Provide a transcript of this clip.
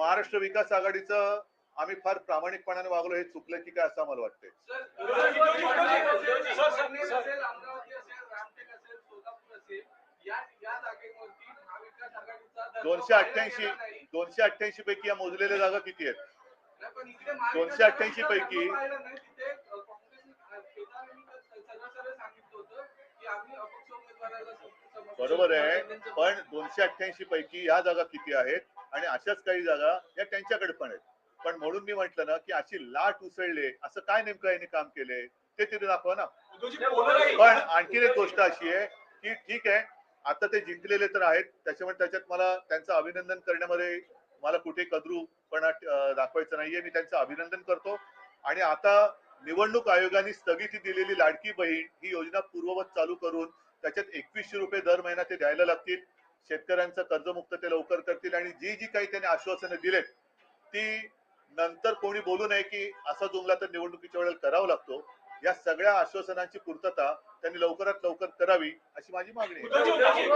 महाराष्ट्र विकास आघाडीचं आम्ही फार प्रामाणिकपणाने वागलो हे चुकलं की काय असं मला वाटतंय. दोनशे अठ्ठ्याऐंशी दोनशे अठ्ठ्याऐंशी पैकी या मोजलेल्या जागा किती आहेत? दोनशे अठ्ठ्याऐंशी पैकी आम्ही बरोबर आहे पण दोनशे अठ्ठ्याऐंशी पैकी या जागा किती आहेत? आणि अशाच काही जागा या त्यांच्याकडे पण आहेत. पण म्हणून मी म्हंटल ना की अशी लाट उसळले असं काय नेमकं यांनी काम केले? ते तिथे दाखवा ना. पण आणखीन एक गोष्ट अशी आहे की ठीक आहे आता ते जिंकलेले तर आहेत त्याच्यामुळे त्याच्यात मला त्यांचं अभिनंदन करण्यामध्ये मला कुठे कदरू पण दाखवायचं नाहीये. मी त्यांचं अभिनंदन करतो. आणि आता निवडणूक आयोगाने स्थगिती दिलेली लाडकी बहीण ही योजना पूर्ववत चालू करून त्याच्यात एकवीसशे रुपये दर महिना ते द्यायला लागतील. शेतकऱ्यांचं कर्जमुक्त ते लवकर करतील आणि जी जी काही त्यांनी आश्वासनं दिलेत ती नंतर कोणी बोलू नये की असा जुमला तर निवडणुकीच्या वेळेला करावा लागतो. या सगळ्या आश्वासनांची पूर्तता त्यांनी लवकरात लवकर करावी अशी माझी मागणी आहे.